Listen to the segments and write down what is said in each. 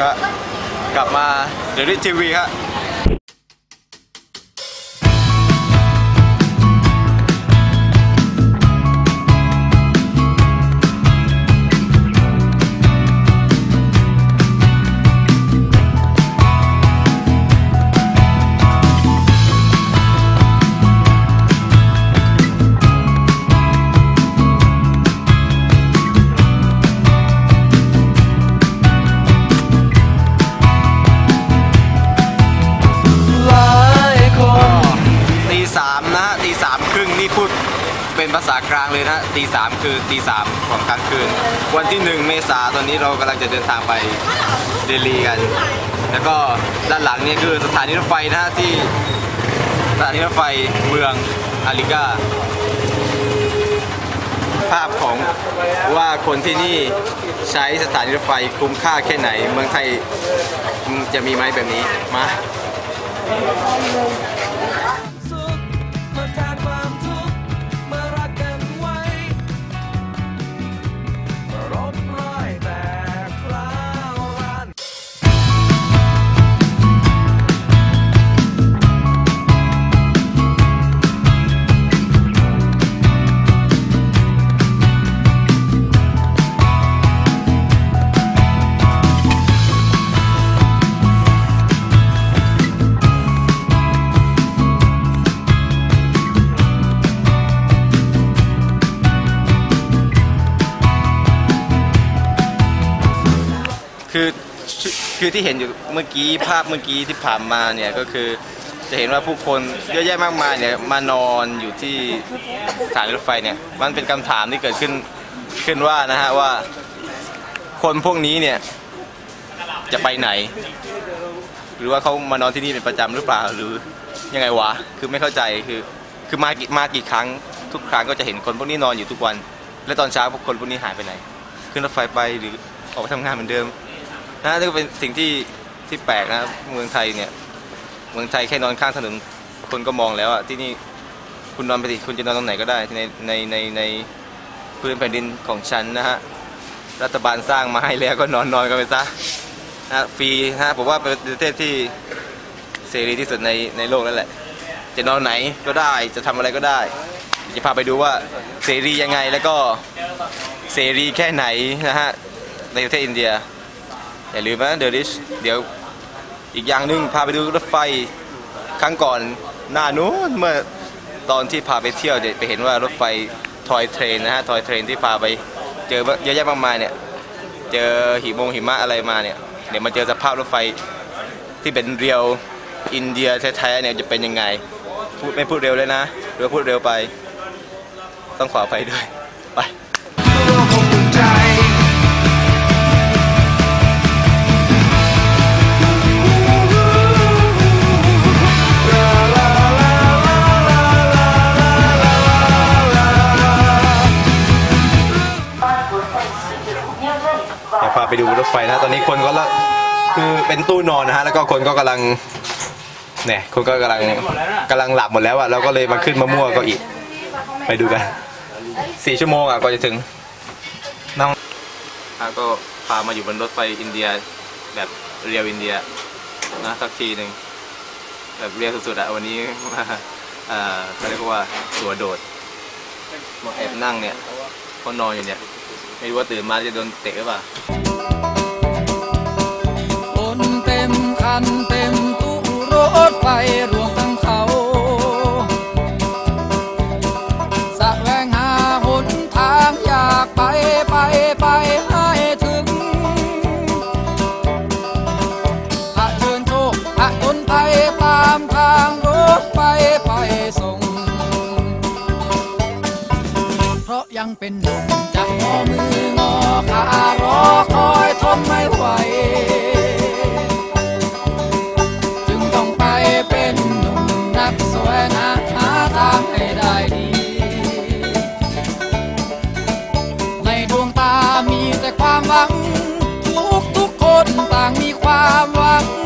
ครับกลับมาเดี๋ยวนี้ทีวีครับ เป็นภาษากลางเลยนะตีสามคือตีสามของกลางคืน วันที่หนึ่งเมษาตอนนี้เรากำลังจะเดินทางไปเดลีกัน แล้วก็ด้านหลังนี่คือสถานีรถไฟนะฮะที่สถานีรถไฟเมืองอาริกาภาพของว่าคนที่นี่ใช้สถานีรถไฟคุ้มค่าแค่ไหน เมืองไทยจะมีไหมแบบนี้มา คือที่เห็นอยู่เมื่อกี้ภาพเมื่อกี้ที่ผ่านมาเนี่ยก็คือจะเห็นว่าผู้คนเยอะแยะมากมายเนี่ยมานอนอยู่ที่สถานีรถไฟเนี่ยมันเป็นคำถามที่เกิดขึ้นขึ้นว่านะฮะว่า คนพวกนี้เนี่ยจะไปไหน หรือว่าเขามานอนที่นี่เป็นประจำหรือเปล่าหรือยังไงวะคือไม่เข้าใจคือคือมากี่มากี่ครั้ง ทุกครั้งก็จะเห็นคนพวกนี้นอนอยู่ทุกวัน และตอนเช้าพวกคนพวกนี้หายไปไหน ขึ้นรถไฟไปหรือออกไปทำงานเหมือนเดิม นะนี่ก็เป็นสิ่งที่ที่แปลกนะเมืองไทยเนี่ย เมืองไทยแค่นอนข้างถนนคนก็มองแล้วอะที่นี่คุณนอนไปสิคุณจะนอนตรงไหนก็ได้ในในในในพื้นแผ่นดินของฉันนะฮะรัฐบาลสร้างมาให้แล้วก็นอนนอนกันไปซะนะฟรีนะฮะผมว่าเป็นประเทศที่เสรีที่สุดในในโลกนั่นแหละ จะนอนไหนก็ได้จะทำอะไรก็ได้ จะพาไปดูว่าเสรียังไงแล้วก็เสรีแค่ไหนนะฮะในประเทศอินเดีย อย่าลืมนะเดลิชเดี๋ยวอีกอย่างหนึ่งพาไปดูรถไฟครั้งก่อนหน้านู้นเมื่อตอนที่พาไปเที่ยวเดี๋ยวไปเห็นว่ารถไฟทอยเทรนนะฮะทอยเทรนที่พาไปเจอเยอะแยะมากมายเนี่ยเจอหิมงหิมะอะไรมาเนี่ยเดี๋ยวมาเจอสภาพรถไฟที่เป็นเรียวอินเดียแท้ๆเนี่ยจะเป็นยังไงพูดไม่พูดเร็วเลยนะหรือว่าพูดเร็วไป ต้องขออภัยด้วยไป ไฟนะ ตอนนี้คนก็ละคือเป็นตู้นอนนะฮะ แล้วก็คนก็กำลัง เนี่ยคนก็กำลังกำลังหลับหมดแล้วอะเราก็เลยมาขึ้นมามั่วก็อีก ไปดูกันสี่ชั่วโมงอะก็จะถึงน้องก็พามาอยู่บนรถไฟอินเดียแบบเรียวอินเดียนะสักทีหนึ่งแบบเรียวสุดๆอะวันนี้มาเอ่อเขาเรียกว่าตัวโดดมาแอบนั่งเนี่ยเขานอนอยู่เนี่ย ไม่รู้ว่าตื่นมาจะโดนเตะหรือเปล่า ถ มี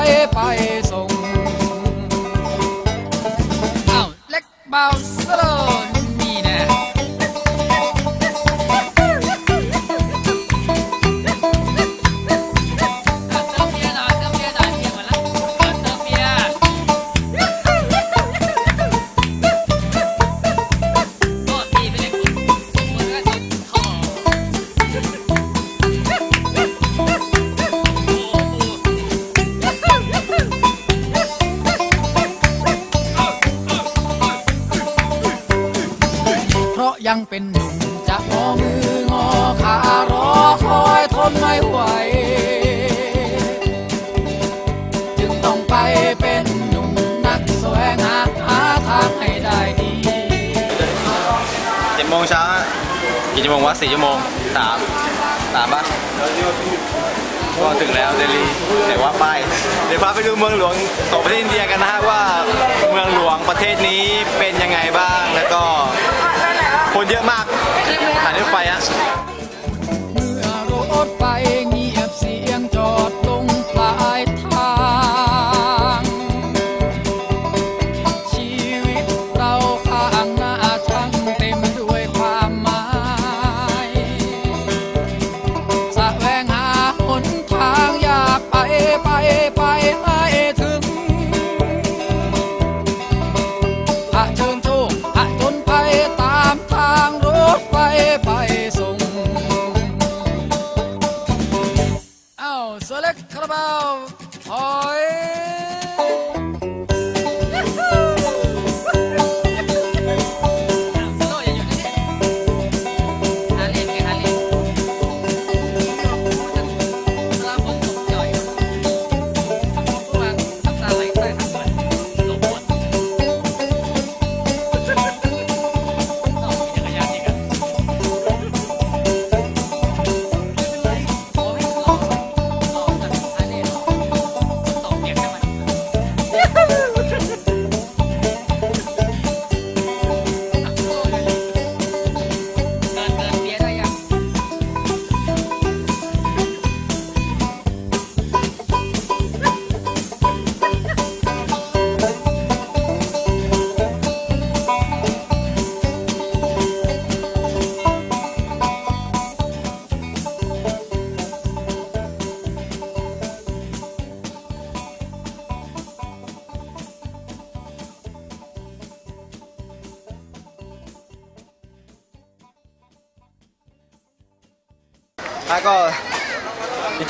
ไฟไป วโมงวะสี่ชั่วโมงสามสามปะก็ถึงแล้วเดลีแต่ว่าไปเดี๋ยวพาไปดูเมืองหลวงของประเทศอินเดียกันนะฮะว่าเมืองหลวงประเทศนี้เป็นยังไงบ้างแล้วก็คนเยอะมากผ่านรถไฟฮะ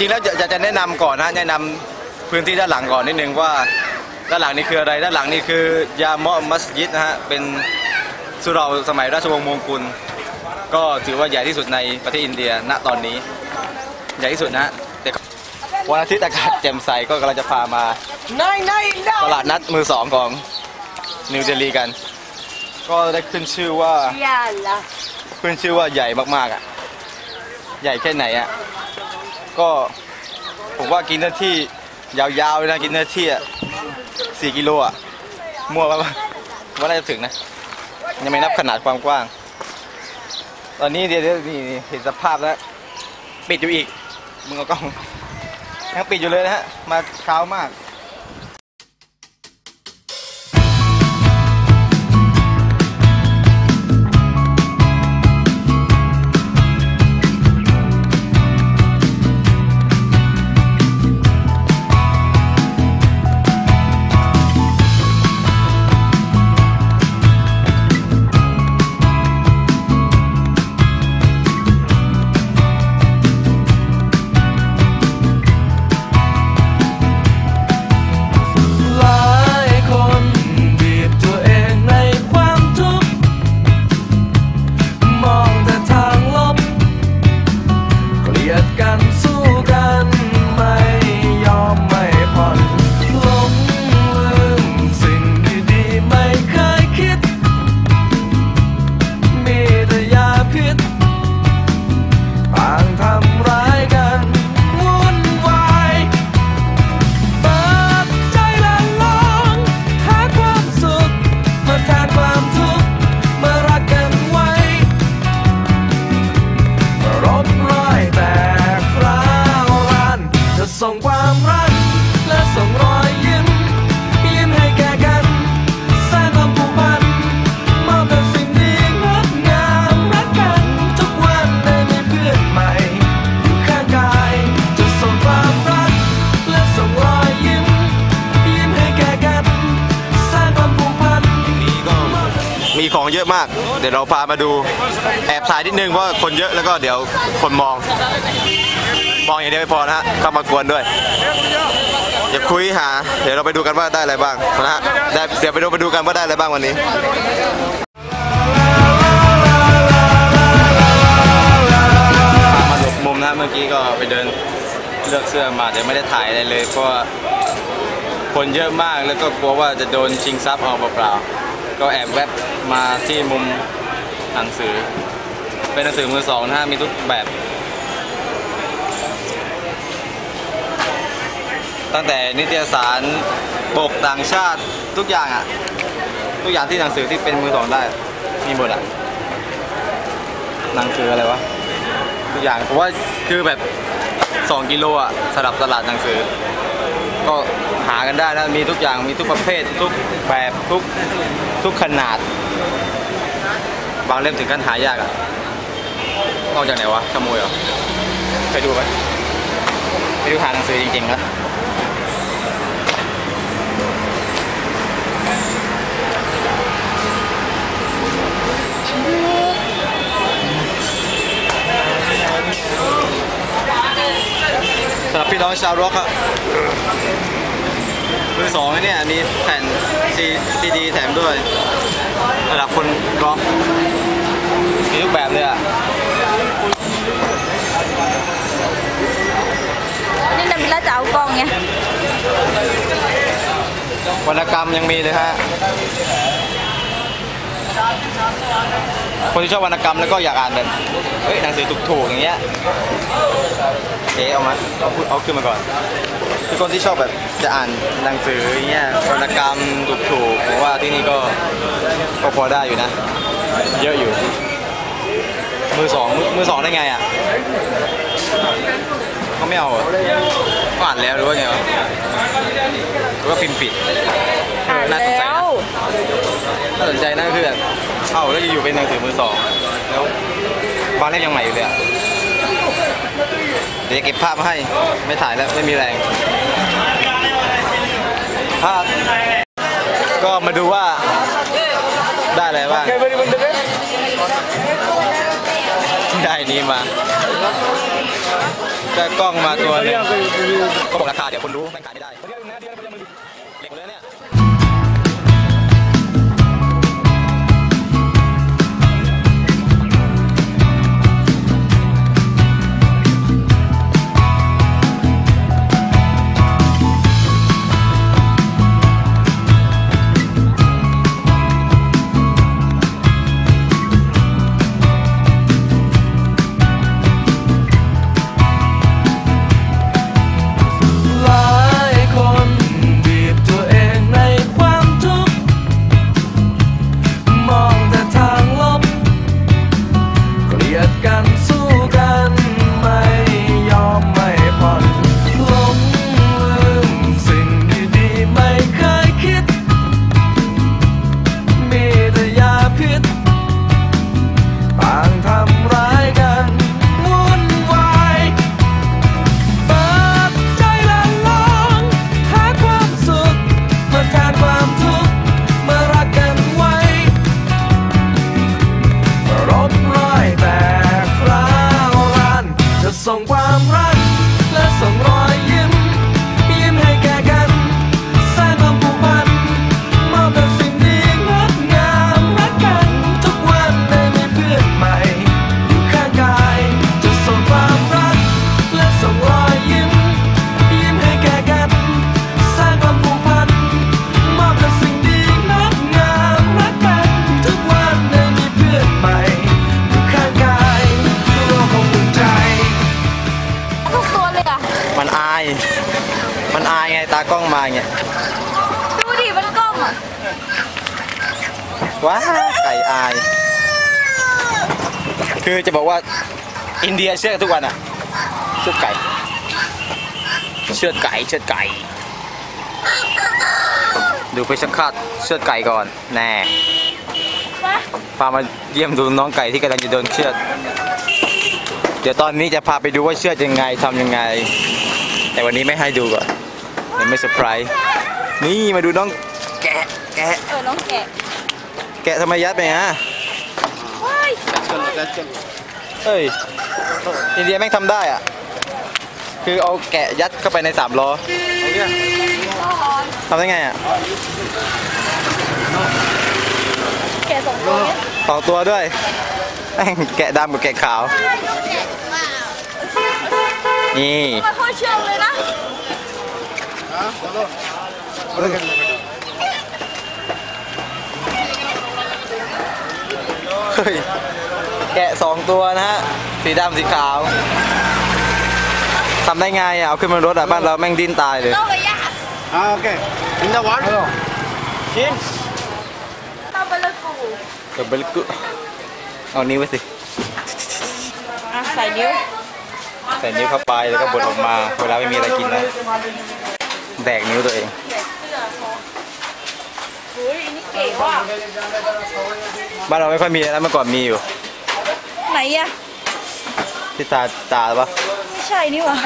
ริงๆแล้วอยากจะแนะนำก่อนนะแนะนำพื้นที่ด้านหลังก่อนนิดนึงว่าด้านหลังนี่คืออะไรด้านหลังนี่คือยามอมัสยิดนะฮะเป็นสุเหราสมัยราชวงศ์มงกุล ก็ถือว่าใหญ่ที่สุดในประเทศอินเดียณตอนนี้ ใหญ่ที่สุดนะฮะแต่วันอาทิตย์อากาศแจ่มใสก็กำลังจะพามาตลาดนัดมือสองของนิวเดลีกัน ก็ได้ขึ้นชื่อว่าขึ้นชื่อว่าใหญ่มากๆอะใหญ่แค่ไหนอะ ก็ผมว่ากินเนื้อที่ยาวๆเลยนะกินเนื้อที่อะสี่กิโลอะมั่วป่ะว่าน่าจะถึงนะ ยังไม่นับขนาดความกว้าง ตอนนี้เดี๋ยวๆนี่นี่เห็นสภาพแล้ว ปิดอยู่อีกมึงเอากล้องยังปิดอยู่เลยนะฮะมาเช้ามาก เยอะมาก เดี๋ยวเราพามาดูแอบถ่ายนิดนึงเพราะคนเยอะแล้วก็เดี๋ยวคนมอง มองอย่างเดียวไม่พอนะฮะเข้ามากวนด้วยอย่าคุยหา เดี๋ยวเราไปดูกันว่าได้อะไรบ้างนะฮะได้เดี๋ยวไปดูไปดูกันว่าได้อะไรบ้างวันนี้มาหลบมุมนะเมื่อกี้ก็ไปเดินเลือกเสื้อมาแต่ไม่ได้ถ่ายอะไรเลยเพราะคนเยอะมากแล้วก็กลัวว่าจะโดนชิงทรัพย์เอาเปล่าๆ ก็แอบแวบมาที่มุมหนังสือ เป็นหนังสือมือสองนะฮะมีทุกแบบ ตั้งแต่นิตยสารปกต่างชาติทุกอย่างอะ ทุกอย่างที่หนังสือที่เป็นมือสองได้ มีหมดอะ หนังสืออะไรวะ ทุกอย่างผมว่าคือแบบ 2 กิโลอะสำหรับตลาดหนังสือ ก็หากันได้นะ มีทุกอย่างมีทุกประเภททุกแบบทุก ทุกขนาด บางเล่มถึงกันหายากอะเอาจากไหนวะขโมยเหรอไปดูไหมไปดูหาหนังสือจริงๆนะสำหรับพี่น้องชาวร็อกอะ มือสองไอ้เนี่ยมีแผ่นซีซีดีแถมด้วยสำหรับคนร็อกมีทุกแบบเลยอะนี่นบิลล่าจะเอากล้องไงวรรณกรรมยังมีเลยฮะ คนที่ชอบวรรณกรรมแล้วก็อยากอ่านแบบเฮ้ยหนังสือถูกๆอย่างเงี้ยเจ๊เอามาเอาพูดเอาขึ้นมาก่อนคือคนที่ชอบแบบจะอ่านหนังสืออย่างเงี้ยวรรณกรรมถูกๆผมว่าที่นี่ก็ก็พอได้อยู่นะ เยอะอยู่ มือสองมือมือสองได้ไงอะ เขาไม่เอาเหรอเขาอ่านแล้วหรือว่าไงวะหรือว่าพิมพ์ผิดอ่านน่าสนใจแล้นะวน่าสนใจนะคือแบบเอ้าแล้วอยู่ๆเป็นหนังสือมือสองแล้วบางเล่มยังใหม่อยู่เลยอะเดี๋ยวจะเก็บภาพมาให้ไม่ถ่ายแล้วไม่มีแรงภาพก็มาดูว่าได้อะไรบ้างได้นี้มา ได้กล้องมาตัวหนึงก็บอกราคาเดี๋ยวคนรู้ไม่ขาย ว้าไก่อาย คือจะบอกว่าอินเดียเชื่อดทุกวันอะเชื่อดไก่ เชื่อดไก่เชื่อดไก่ ดูเพชรฆาตเชื่อดไก่ก่อนแน่พามาเยี่ยมดูน้องไก่ที่กำลังจะโดนเชือด เดี๋ยวตอนนี้จะพาไปดูว่าเชือดยังไงทำยังไง แต่วันนี้ไม่ให้ดูก่อนเดี๋ยวไม่เซอร์ไพรส์นี่มาดูน้องแกะแกะเออน้องแกะ แกะทำไมยัดไปฮะว้ายเฮ้ยอินเดียแม่งทำได้อะ คือเอาแกะยัดเข้าไปในสามล้อทำได้ไงอะ แกะสองตัวเนี่ยสองตัวด้วยแม่งแกะดำกับแกะขาว นี่มันโคตรเชื่องเลยนะ แกะสองตัวนะฮะ สีดำสีขาวทำได้ไงอะ เอาขึ้นบนรถอะ บ้านเราแม่งดิ้นตายเลยต้องไปยาก Ah, okay. In the what? Chin. ต้องไปเลยกูเดี๋ยวไปลึกเอานิ้วไว้สิ อะใส่นิ้วใส่นิ้วเข้าไปแล้วก็บดออกมา เวลาไม่มีอะไรกินแล้วแดกนิ้วตัวเองอุ้ ยอันนี่เก๋ว่ะบ้านเราไม่ค่อยมีแล้วเมื่อก่อนมีอยู่ ไหนอะที่ตาตาปะไม่ใช่นี่หว่ะ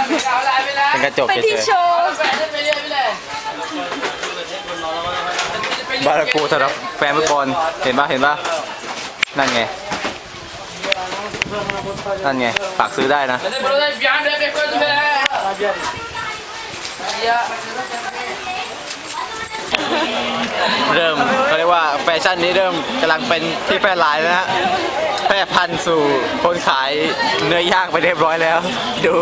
เป็นกระจกเป็นที่เฉโชยว์ๆบ้านเรากูสำหรับแฟนฟุตบอลเห็นปะเห็นปะนั่นไงนั่นไงฝากซื้อได้นะ เริ่ แฟชั่นนี้เริ่มกำลังเป็นที่แพร่หลายแล้วนะฮะแพร่พันธุ์สู่คนขายเนื้อย่างไปเรียบร้อยแล้ว ดู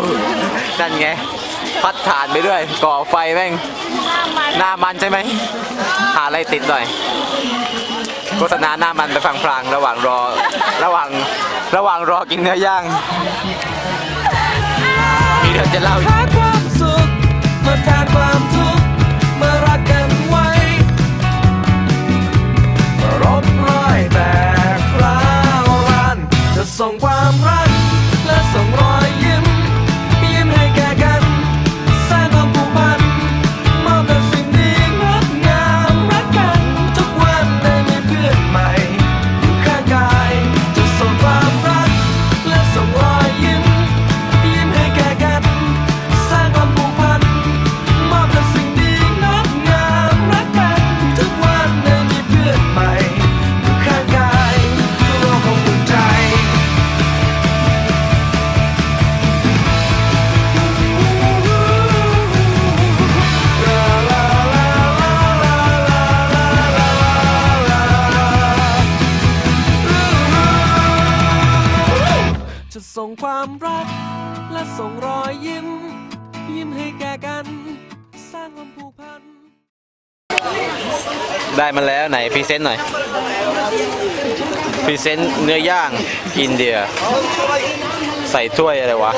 นั่นไง พัดฐานไปด้วย ก่อไฟแม่ง หน้ามันใช่ไหม หาอะไรติดหน่อยโฆษณาหน้ามันไปฟังพลางๆระหว่างรอ ระหว่างระหว่างรอกินเนื้อย่าง มีเดี๋ยวจะเล่า ส่งความรัก ส่งความรัก และส่งรอยยิ้ม ยิ้มให้แก่กัน สร้างความผูกพัน ได้มาแล้วไหนพรีเซนต์หน่อยพรีเซนต์เนื้อย่างอินเดีย ใส่ถ้วยอะไรวะ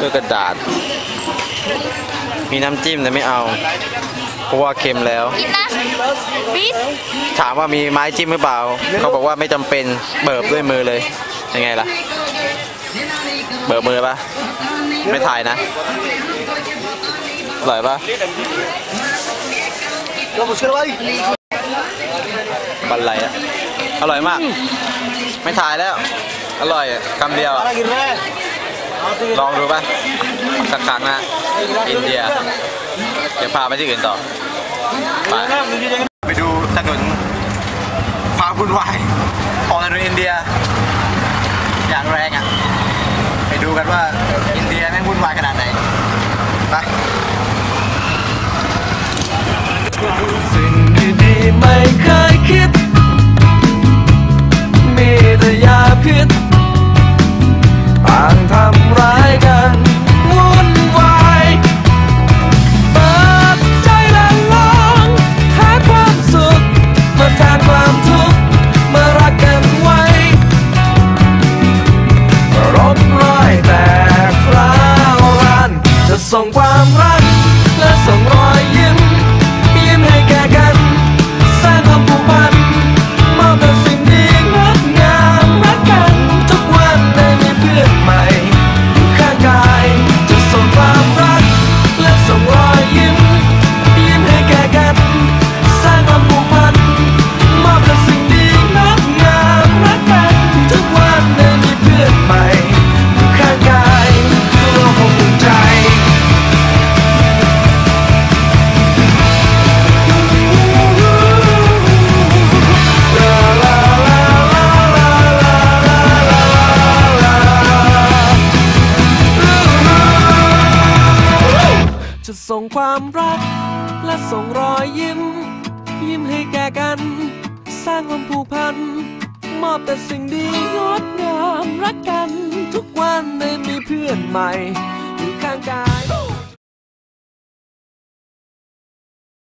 ถ้วยกระดาษ มีน้ำจิ้มแต่ไม่เอา เพราะว่าเค็มแล้ว กินนะบีสถามว่ามีไม้จิ้มหรือเปล่า เขาบอกว่าไม่จำเป็นเบิบด้วยมือเลยยังไงล่ะ เบิบมือปะไม่ถ่ายนะอร่อยปะบันไลอะอร่อยมาก ไม่ถ่ายแล้ว อร่อยอะคำเดียวอะลองดูปะสักครั้งนะ อินเดีย เดี๋ยวพาไปที่อื่นต่อ ไปไปดูถนนความวุ่นวายของถนนอินเดีย อย่างแรงอะ ไปดู กันว่าอินเดียแม่งวุ่นวายขนาดไหนไปสิ่งดีๆไม่เคยคิด มีแต่ยาพิษต่างทำร้ายกัน